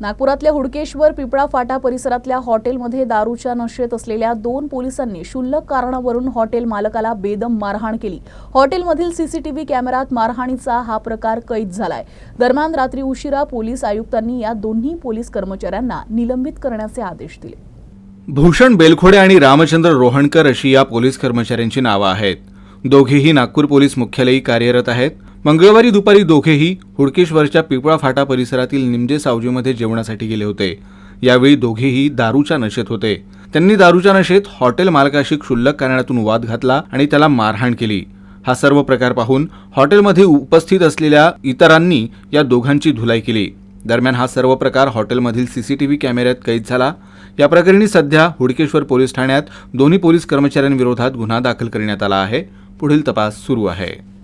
नागपुरातल्या हुडकेश्वर पिपळा फाटा परिसरातल्या हॉटेलमध्ये दारूच्या नशेत असलेल्या दोन पोलिसांनी क्षुल्लक कारणावरून हॉटेल मालकाला बेदम मारहाण केली. हॉटेलमधील सीसीटीव्ही कॅमेरात मारहाणीचा हा प्रकार कैद झालाय. दरम्यान रात्री उशिरा पोलीस आयुक्तांनी या दोन्ही पोलीस कर्मचाऱ्यांना निलंबित करण्याचे आदेश दिले. भूषण बेलखोडे आणि रामचंद्र रोहणकर अशी या पोलीस कर्मचाऱ्यांची नावं आहेत. दोघेही नागपूर पोलीस मुख्यालयी कार्यरत आहेत. मंगळवारी दुपारी दोघेही हुडकेश्वरच्या पिपळा फाटा परिसरातील निमजे सावजीमध्ये जेवणासाठी गेले होते. यावेळी दोघेही दारूच्या नशेत होते. त्यांनी दारूच्या नशेत हॉटेल मालकाशी क्षुल्लक कारणातून वाद घातला आणि त्याला मारहाण केली. हा सर्व प्रकार पाहून हॉटेलमध्ये उपस्थित असलेल्या इतरांनी या दोघांची धुलाई केली. दरम्यान हा सर्व प्रकार हॉटेलमधील सीसीटीव्ही कॅमेऱ्यात कैद झाला. या प्रकरणी सध्या हुडकेश्वर पोलीस ठाण्यात दोन्ही पोलीस कर्मचाऱ्यांविरोधात गुन्हा दाखल करण्यात आला आहे. पुढील तपास सुरू आहे.